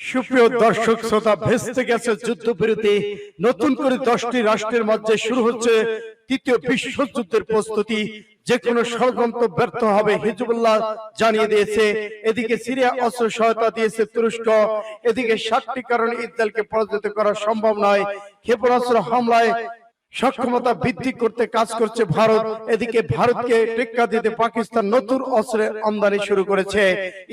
সুপ্রিয় দর্শক শ্রোতা ভেস্তে গেছে যুদ্ধবিরতি। নতুন করে দশটি রাষ্ট্রের মধ্যে শুরু হচ্ছে তৃতীয় বিশ্বযুদ্ধের প্রস্তুতি। যে কোনো ষড়যন্ত্র ব্যর্থ হবে হিজবুল্লাহ জানিয়ে দিয়েছে। এদিকে সিরিয়া অস্ত্র সহায়তা দিয়েছে তুরস্ক। এদিকে সাতটি কারণে ইসরায়েলকে পরাজিত করা সম্ভব নয়। ক্ষেপণাস্ত্র হামলায় সক্ষমতা বৃদ্ধি করতে কাজ করছে ভারত। এদিকে ভারতকে টেক্কা দিতে পাকিস্তান নতুন অস্ত্রের আমদানি শুরু করেছে।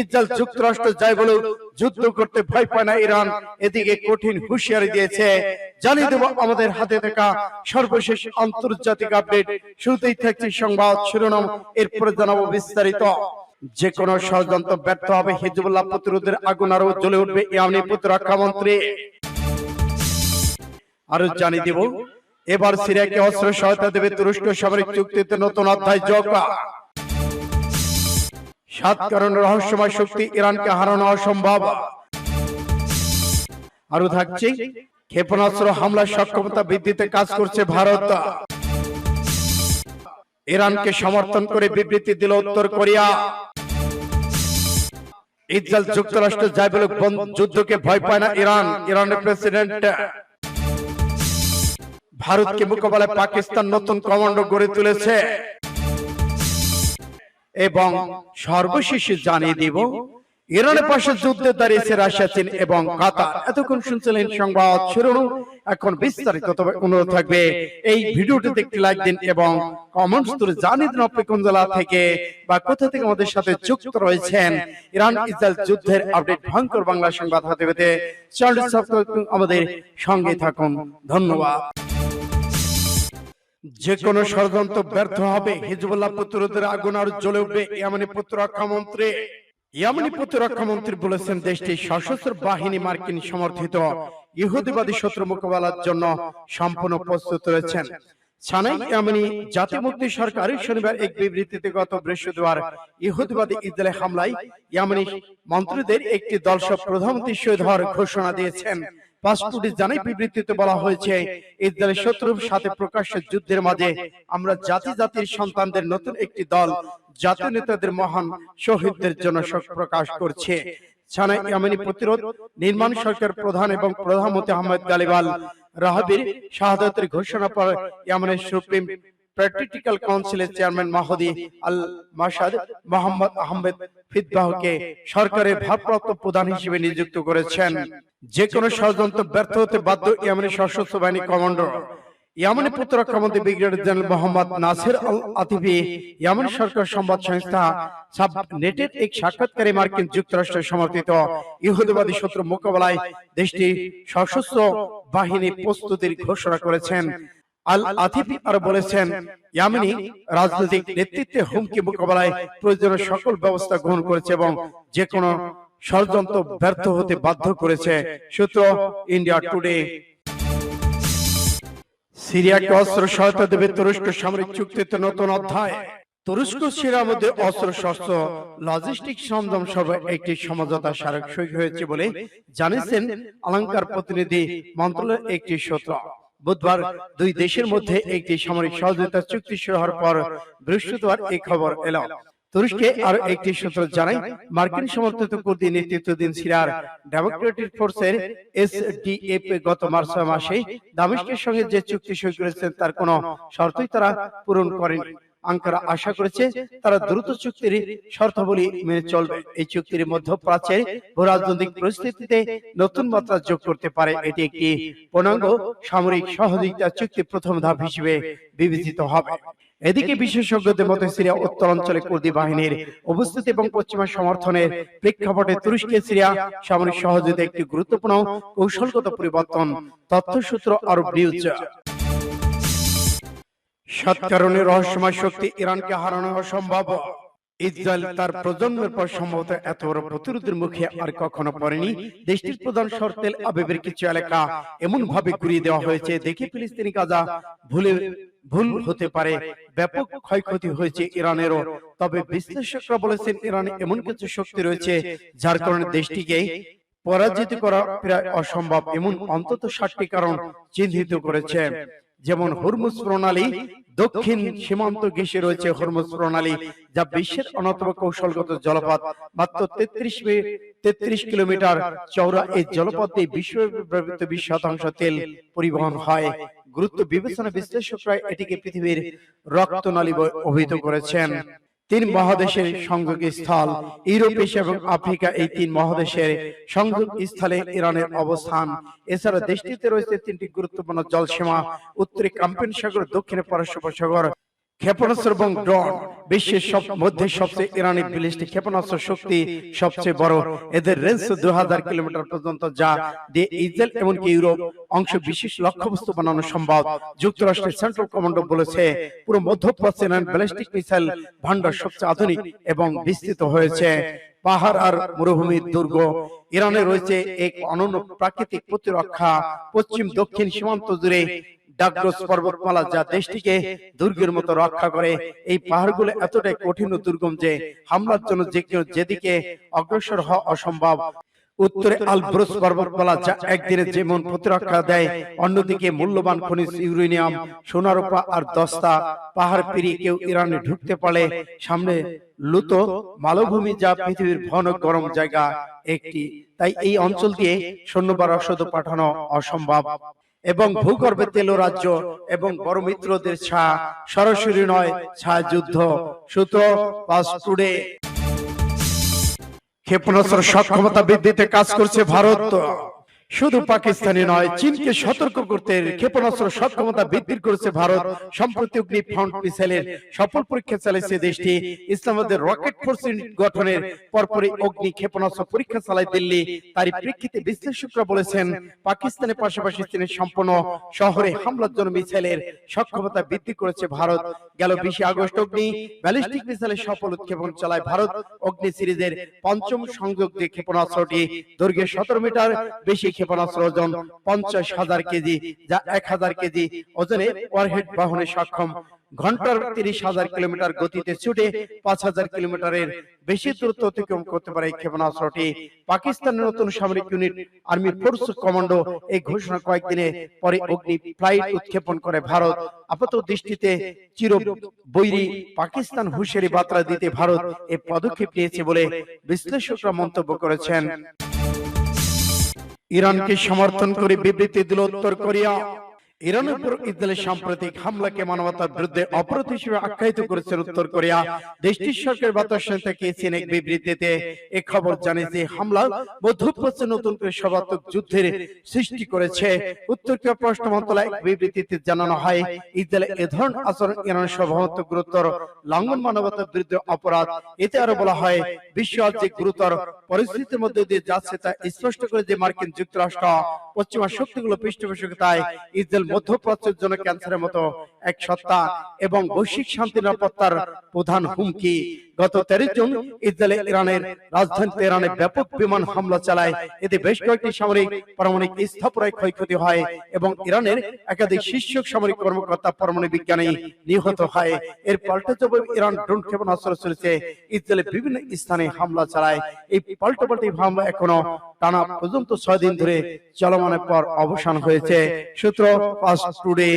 ইসরায়েল যুক্তরাষ্ট্র যাই বলে যুদ্ধ করতে ভয় পায় না ইরান। এদিকে কঠিন হুঁশিয়ারি দিয়েছে। জানিয়ে দেব আমাদের হাতে থাকা সর্বশেষ আন্তর্জাতিক আপডেট। শুরুতেই থাকছে সংবাদ শিরোনাম। এরপরে জানাব বিস্তারিত। যে কোনো ষড়যন্ত্র ব্যর্থ হবে, হিজবুল্লাহ প্রতিরোধের আগুন আরও জ্বলে উঠবে, ইয়ামনি প্রতিরক্ষা মন্ত্রী। আরও জানিয়ে দেব এবার সিরিয়াকে অস্ত্র সহায়তা দেবে তুরস্ক সামরিক চুক্তিতে নতুন অধ্যায় যোগ সাত কারণ রহস্যময় শক্তি ইরানকে হারানো অসম্ভব। আরও থাকছে ক্ষেপণাস্ত্র হামলার সক্ষমতা বৃদ্ধিতে কাজ করছে ভারত। ইরানকে সমর্থন করে বিবৃতি দিল উত্তর কোরিয়া। ইসরায়েল যুক্তরাষ্ট্র যাই বলে যুদ্ধকে ভয় পায় না ইরান। ইরানের প্রেসিডেন্ট ভারতকে মোকাবেলায় পাকিস্তান নতুন কমান্ডো গড়ে তুলেছে? এবং সর্বশেষে জানিয়ে দিব ইরানের পাশে যুদ্ধে দাঁড়িয়েছে রাশিয়া চীন এবং কাতার। এতক্ষণ শুনছিলেন সংবাদ শিরোনাম। এখন বিস্তারিত তবে অনুরোধ থাকবে এই ভিডিওটিতে একটি লাইক দিন এবং কমেন্টস করে জানিয়ে দিন আপনি কোন জেলা থেকে বা কোথা থেকে আমাদের সাথে যুক্ত রয়েছেন ইরান ইসরায়েল যুদ্ধের আপডেট ভয়ঙ্কর বাংলা সংবাদ হাতে পেতে চ্যানেলটি সাবস্ক্রাইব আমাদের সঙ্গে থাকুন। ধন্যবাদ। যে কোনো ষড়যন্ত্র ব্যর্থ হবে হিজবুল্লাহ প্রতিরোধের আগুন আর জ্বলে উঠবে ইয়ামানি প্রতিরক্ষা মন্ত্রী ইয়ামানি প্রতিরক্ষা মন্ত্রী বলেছেন দেশটির সশস্ত্র বাহিনী মার্কিন সমর্থিত ইহুদিবাদী শত্রু মোকাবেলার জন্য সম্পূর্ণ প্রস্তুত রয়েছেন। সানাই ইয়ামানি জাতীয় মুক্তি সরকার শনিবার এক বিবৃতিতে গত বৃহস্পতিবার ইহুদিবাদী ইসরায়েলে হামলায় ইয়ামানি মন্ত্রীদের একটি দল সব প্রধানমন্ত্রী শহীদ হওয়ার ঘোষণা দিয়েছেন। পাসপোর্টে জানাই বিবৃতিতে বলা হয়েছে, ইসরায়েলের শত্রুর সাথে প্রকাশ্য যুদ্ধের মাঝে আমরা জাতি জাতির সন্তানদের নতুন একটি দল জাতীয় নেতাদের মহান শহীদদের জন্য শোক প্রকাশ করছে। প্রতিরোধ, নির্মাণ সরকার প্রধান এবং প্রধানমন্ত্রী আহমেদ শাহাদাতের ঘোষণা পর সুপ্রিম প্র্যাকটিক্যাল কাউন্সিলের chairman Mahdi al Mashat Mohammed Ahmed ফিদবাহকে সরকারের ভারপ্রাপ্ত প্রধান হিসেবে নিযুক্ত করেছেন যে কোনো ষড়যন্ত্র ব্যর্থ হতে বাধ্য ইয়ামানের সশস্ত্র বাহিনী কমান্ডার। ইয়ামানি প্রতিরক্ষা মন্ত্রী brigadier general Mohammed Nasir al Atifi Yemen সরকার সংবাদ সংস্থা সাবনেটের এক সাক্ষাৎকারে মার্কিন যুক্তরাষ্ট্রের সমর্থিত ইহুদিবাদী শত্রু মোকাবেলায় দেশটি সশস্ত্র বাহিনী প্রস্তুতির ঘোষণা করেছেন। আল আরও বলেছেন ইয়ামিনী রাজনৈতিক নেতৃত্বে হুমকি মোকাবেলায় প্রয়োজনীয় সকল ব্যবস্থা গ্রহণ করেছে এবং যে কোনো ষড়যন্ত্র ব্যর্থ হতে বাধ্য করেছে সূত্র ইন্ডিয়া টুডে সিরিয়াকে অস্ত্র সহায়তা দেবে তুরস্ক সামরিক চুক্তিতে নতুন অধ্যায়। তুরস্ক সিরিয়ার মধ্যে অস্ত্র শস্ত্র লজিস্টিক সরঞ্জাম সহ একটি সমঝোতা স্মারক সই হয়েছে বলে জানিয়েছেন অলঙ্কার প্রতিনিধি মন্ত্রণালয়ের একটি সূত্র। বুধবার দুই দেশের মধ্যে একটি সামরিক সহযোগিতা চুক্তি শুরু হওয়ার পর বৃহস্পতিবার এই খবর এলো। তুরস্কে আরও একটি সূত্র জানায় মার্কিন সমর্থিত কুর্দি নেতৃত্বাধীন সিরিয়ার ডেমোক্রেটিক ফোর্সের এসডিএফ গত মার্চ মাসে দামেস্কের সঙ্গে যে চুক্তি সই করেছেন তার কোনো শর্তই তারা পূরণ করেনি। আঙ্কারা আশা করেছে তারা দ্রুত চুক্তির শর্তাবলী মেনে চলবে। এই চুক্তির মধ্যপ্রাচ্যের ভূরাজনৈতিক পরিস্থিতিতে নতুন মাত্রা যোগ করতে পারে। এটি একটি পূর্ণাঙ্গ সামরিক সহযোগিতা চুক্তি প্রথম ধাপ হিসেবে বিবেচিত হবে। এদিকে বিশেষজ্ঞদের মতে সিরিয়া উত্তরাঞ্চলে কুর্দি বাহিনীর উপস্থিতি এবং পশ্চিমা সমর্থনের প্রেক্ষাপটে তুরস্কে সিরিয়া সামরিক সহযোগিতা একটি গুরুত্বপূর্ণ কৌশলগত পরিবর্তন। তথ্যসূত্র আরব নিউজ সাত কারণে রহস্যময় শক্তি ইরানকে হারানো অসম্ভব ইসরায়েল তার প্রজন্মের পর সম্ভবত এত বড় প্রতিরোধের মুখে আর কখনো পড়েনি। দেশটির প্রধান কিছু এলাকা এমন ভাবে ঘুরিয়ে দেওয়া হয়েছে ফিলিস্তিনি ভুলে ভুল হতে পারে, ব্যাপক ক্ষয়ক্ষতি হয়েছে ইরানেরও। তবে বিশ্লেষকরা বলেছেন ইরানে এমন কিছু শক্তি রয়েছে যার কারণে দেশটিকে পরাজিত করা প্রায় অসম্ভব। এমন অন্তত ষাটটি কারণ চিহ্নিত করেছে। যেমন হরমুজ প্রণালী দক্ষিণ সীমান্ত ঘেঁষে রয়েছে হরমুজ প্রণালী যা বিশ্বের অন্যতম কৌশলগত জলপথ মাত্র তেত্রিশ তেত্রিশ কিলোমিটার চওড়া এই জলপথে দিয়ে বিশ্বব্যাপিত বিশ শতাংশ তেল পরিবহন হয়। গুরুত্ব বিবেচনা বিশ্লেষকরা এটিকে পৃথিবীর রক্তনালী অভিহিত করেছেন। তিন মহাদেশের সংযোগ স্থল ইউরোপ এশিয়া এবং আফ্রিকা এই তিন মহাদেশের সংযোগ স্থলে ইরানের অবস্থান। এছাড়া দেশটিতে রয়েছে তিনটি গুরুত্বপূর্ণ জলসীমা। উত্তরে কাম্পেন সাগর দক্ষিণে পরস্পর সাগর ক্ষেপণাস্ত্র এবং ড্রোন বিশ্বের সব মধ্যে সবচেয়ে ইরানি ব্যালিস্টিক ক্ষেপণাস্ত্র শক্তি সবচেয়ে বড়। এদের রেঞ্জ দু হাজার কিলোমিটার পর্যন্ত যা দিয়ে ইসরায়েল এমনকি ইউরোপ অংশ বিশেষ লক্ষ্যবস্তু বানানো সম্ভব। যুক্তরাষ্ট্রের সেন্ট্রাল বলেছে, পুরো ব্যালিস্টিক মিসাইল ভান্ডার সবচেয়ে আধুনিক এবং বিস্তৃত হয়েছে। পাহাড় আর মরুভূমির দুর্গ। ইরানে রয়েছে এক অনন্য প্রাকৃতিক প্রতিরক্ষা পশ্চিম দক্ষিণ সীমান্ত জুড়ে ডাকরোস পর্বতমালা যা দেশটিকে দুর্গের মতো রক্ষা করে। এই পাহাড়গুলো এতটাই কঠিন ও দুর্গম যে হামলার জন্য যে কেউ যেদিকে অগ্রসর হওয়া অসম্ভব। উত্তরে আলব্রুস পর্বতমালা যা একদিনে যেমন প্রতিরক্ষা দেয়, অন্যদিকে মূল্যবান খনিজ, ইউরেনিয়াম, সোনারূপা আর দস্তা। পাহাড় পেরিয়ে কেউ ইরানে ঢুকতে পারে সামনে লুত মালভূমি যা পৃথিবীর ভয়ানক গরম জায়গা একটি। তাই এই অঞ্চল দিয়ে সৈন্যবার রসদ পাঠানো অসম্ভব। এবং ভূগর্ভে তেল রাজ্য এবং বড় মিত্রদের ছা। সরাসরি নয় ছা যুদ্ধ। সূত্র পাস টুডে। ক্ষেপণাস্ত্র সক্ষমতা বৃদ্ধিতে কাজ করছে ভারত। শুধু পাকিস্তানি নয় চীনকে সতর্ক করতে ক্ষেপণাস্ত্র সক্ষমতা বৃদ্ধি করেছে ভারত। সম্প্রতি অগ্নি ফ্রন্ট মিসাইলের সফল পরীক্ষা চালিয়েছে দেশটি ইসলামাবাদের রকেট ফোর্স ইউনিট গঠনের পরপরই অগ্নি ক্ষেপণাস্ত্র পরীক্ষা চালায় দিল্লি। তারই প্রেক্ষিতে বিশ্লেষকরা বলেছেন পাকিস্তানের পাশাপাশি চীনের সম্পূর্ণ শহরে হামলার জন্য মিসাইলের সক্ষমতা বৃদ্ধি করেছে ভারত। গেল বিশে আগস্ট অগ্নি ব্যালিস্টিক মিসাইলের সফল উৎক্ষেপণ চালায় ভারত অগ্নি সিরিজের পঞ্চম সংযোগ দিয়ে ক্ষেপণাস্ত্রটি দৈর্ঘ্যে সতেরো মিটার বেশি ক্ষেপণাস্ত্র ওজন পঞ্চাশ হাজার কেজি, যা এক হাজার কেজি। ওজনে ওয়ারহেড বহনে সক্ষম। ঘণ্টার তিরিশ হাজার কিলোমিটার গতিতে ছুটে পাঁচ হাজার কিলোমিটারের বেশি দূরত্ব অতিক্রম করতে পারে এই ক্ষেপণাস্ত্রটি। পাকিস্তানের নতুন সামরিক ইউনিট আর্মি ফোর্স কমান্ডো এই ঘোষণা কয়েকদিনে পরে অগ্নি ফ্লাইট উৎক্ষেপণ করে ভারত। আপাত দৃষ্টিতে চির বৈরী পাকিস্তান হুঁশিয়ারি বার্তা দিতে ভারত এই পদক্ষেপ নিয়েছে বলে বিশ্লেষকরা মন্তব্য করেছেন। ইরানকে সমর্থন করে বিবৃতি দিল উত্তর কোরিয়া। ইরানের উপর ইসরায়েলের সাম্প্রতিক হামলাকে মানবতার বিরুদ্ধে অপরাধ হিসেবে আখ্যায়িত করেছে উত্তর কোরিয়া। দেশটির সরকার বাতাসন থেকে এক বিবৃতিতে। এ খবর জানিয়েছে হামলা মধ্যপ্রাচ্যে নতুন করে সর্বাত্মক যুদ্ধের সৃষ্টি করেছে। উত্তর কোরিয়া পররাষ্ট্র মন্ত্রণালয় এক বিবৃতিতে জানানো হয় ইসরায়েলের এ ধরনের আচরণ গুরুতর লঙ্ঘন মানবতার বিরুদ্ধে অপরাধ। এতে আরও বলা হয় বিশ্ব যে গুরুতর পরিস্থিতির মধ্যে দিয়ে যাচ্ছে তা স্পষ্ট করে যে মার্কিন যুক্তরাষ্ট্র পশ্চিমা শক্তিগুলো পৃষ্ঠপোষকতায় ইসরায়েল মধ্যপ্রাচ্যের জন্য ক্যান্সারের মতো এক সত্তা এবং বৈশ্বিক শান্তি নিরাপত্তার প্রধান হুমকি। গত তেরো জুন ইসরায়েল, ইরানের রাজধানী তেহরানে ব্যাপক বিমান হামলা চালায়। এতে বেশ কয়েকটি সামরিক পারমাণবিক স্থাপনায় ক্ষয়ক্ষতি হয় এবং ইরানের একাধিক শীর্ষ সামরিক কর্মকর্তা পারমাণবিক বিজ্ঞানী নিহত হয়। এর পাল্টা জবাবে ইরান ড্রোন ক্ষেপণাস্ত্র চলেছে ইসরায়েলের বিভিন্ন স্থানে হামলা চালায়। এই পাল্টাপাল্টি হামলা এখনও টানা পর্যন্ত ছয় দিন ধরে চলমানের পর অবসান হয়েছে। সূত্র ফাস্ট টুডে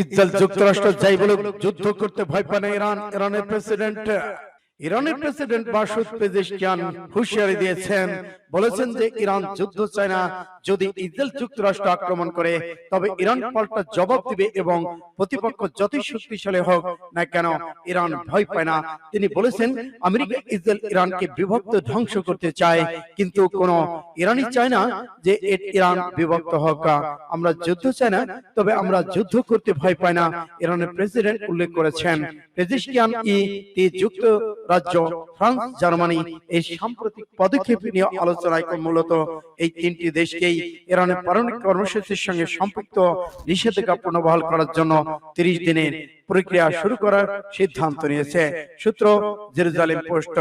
ইসরায়েল যুক্তরাষ্ট্র যাই বলুক, যুদ্ধ করতে ভয় পায় না ইরান। ইরানের প্রেসিডেন্ট ইরানের প্রেসিডেন্ট মাসুদ পেজেশকিয়ান হুঁশিয়ারি দিয়েছেন। বলেছেন যে ইরান যুদ্ধ চায় না। যদি ইসরায়েল যুক্তরাষ্ট্র আক্রমণ করে তবে ইরান পাল্টা জবাব দিবে এবং প্রতিপক্ষ যতই শক্তিশালী হোক না কেন ইরান ভয় পায় না। তিনি বলেছেন আমেরিকা ইসরায়েল ইরানকে বিভক্ত ধ্বংস করতে চায়। কিন্তু কোন ইরানি চায় না যে ইরান বিভক্ত হোক আমরা যুদ্ধ চাই না তবে আমরা যুদ্ধ করতে ভয় পাই না ইরানের প্রেসিডেন্ট উল্লেখ করেছেন পেজিশকিয়ান ই তি যুক্তরাজ্য ফ্রান্স, জার্মানি এই সাম্প্রতিক পদক্ষেপ নিয়ে আলোচনায় মূলত এই তিনটি দেশকেই ইরানের পারমাণবিক কর্মসূচির সঙ্গে সম্পৃক্ত নিষেধাজ্ঞা পুনর্বহাল করার জন্য তিরিশ দিনের প্রক্রিয়া শুরু করার সিদ্ধান্ত নিয়েছে। সূত্র জেরুজালেম পোস্ট।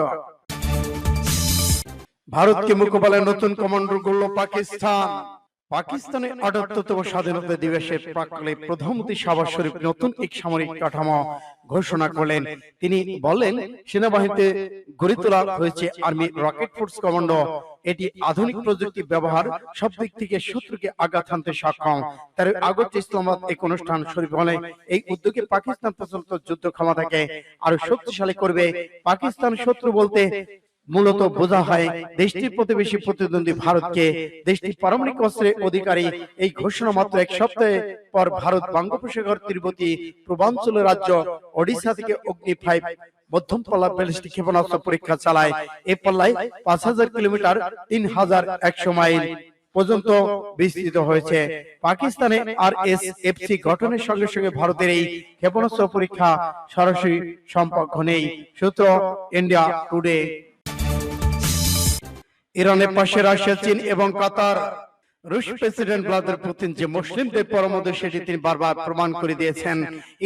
ভারতকে মোকাবেলায় নতুন কমান্ডার করল পাকিস্তান। পাকিস্তানের আটাত্তরতম স্বাধীনতা দিবসের প্রাক্কালে প্রধানমন্ত্রী শাহবাজ শরীফ নতুন এক সামরিক কাঠামো ঘোষণা করলেন। তিনি বললেন, সেনাবাহিনীতে গড়ে তোলা হয়েছে আর্মি রকেট ফোর্স কমান্ডো। এটি আধুনিক প্রযুক্তি ব্যবহার সব দিক থেকে শত্রুকে আঘাত হানতে সক্ষম। তেরো আগস্ট ইসলামাবাদ এক অনুষ্ঠান শরীফ বলে, এই উদ্যোগে পাকিস্তান প্রচলিত যুদ্ধ ক্ষমতাকে আরও শক্তিশালী করবে। পাকিস্তান শত্রু বলতে মূলত বোঝা হয় দেশটির প্রতিবেশী প্রতিদ্বন্দ্বী ভারতকে দেশটির পারমাণবিক অস্ত্রের অধিকারী এই ঘোষণা মাত্র এক সপ্তাহে পর ভারত বঙ্গোপসাগর তীরবর্তী পূর্বাঞ্চল রাজ্য ওড়িশা থেকে অগ্নি ফাইভ মধ্যম পাল্লা ব্যালিস্টিক ক্ষেপণাস্ত্র পরীক্ষা চালায়। এই পাল্লায় পাঁচ হাজার কিলোমিটার তিন হাজার একশো মাইল পর্যন্ত বিস্তৃত হয়েছে। পাকিস্তানে আর এস এফ এফসি গঠনের সঙ্গে সঙ্গে ভারতের এই ক্ষেপণাস্ত্র পরীক্ষা সরাসরি সম্পর্ক নেই। সূত্র ইন্ডিয়া টুডে ইরানের পাশে রাশিয়া চীন এবং কাতার। রুশ প্রেসিডেন্ট ভ্লাদিমির পুতিন যে মুসলিমদের পরমদ সেটি তিনি বারবার প্রমাণ করে দিয়েছেন।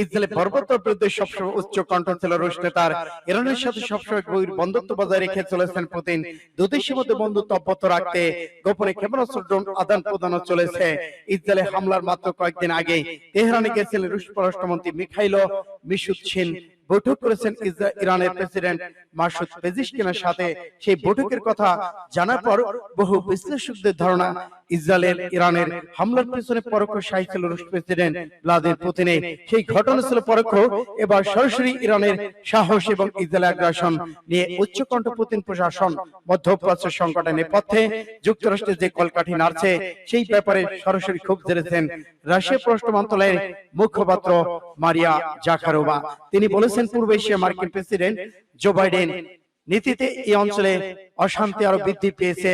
ইসরায়েলের বর্বরতার বিরুদ্ধে সবসময় উচ্চ কণ্ঠ ছিল রুশ নেতার। ইরানের সাথে সবসময় গভীর বন্ধুত্ব বজায় রেখে চলেছেন পুতিন। দুদেশের মধ্যে বন্ধুত্ব অব্যাহত রাখতে গোপনে ক্ষেপণাস্ত্র ড্রোন আদান প্রদানও চলেছে। ইসরায়েলে হামলার মাত্র কয়েকদিন আগে তেহরানে গেছিলেন রুশ পররাষ্ট্রমন্ত্রী মিখাইলো মিশুৎসিন বৈঠক করেছেন ইরানের প্রেসিডেন্ট মাসুদ পেজিশকিনের সাথে সেই বৈঠকের কথা জানার পর বহু বিশ্লেষকদের ধারণা ইসরায়েলের ইরানের হামলার পেছনে পরোক্ষ ছিল রুশ প্রেসিডেন্ট ভ্লাদিমির পুতিনের সেই ঘটনা ছিল পরোক্ষ। এবার সরাসরি ইরানের সাহস এবং ইসরায়েল আগ্রাসন নিয়ে উচ্চকণ্ঠ পুতিন প্রশাসন মধ্যপ্রাচ্য সংকটের নেপথ্যে যুক্তরাষ্ট্রের যে কলকাঠি নাড়ছে সেই ব্যাপারে সরাসরি ক্ষোভ ঝেড়েছেন রাশিয়া পররাষ্ট্র মন্ত্রণালয়ের মুখপাত্র মারিয়া জাকারোভা। তিনি বলেছেন পূর্ব এশিয়া মার্কিন প্রেসিডেন্ট জো বাইডেন নীতিতে এই অঞ্চলে অশান্তি আরও বৃদ্ধি পেয়েছে।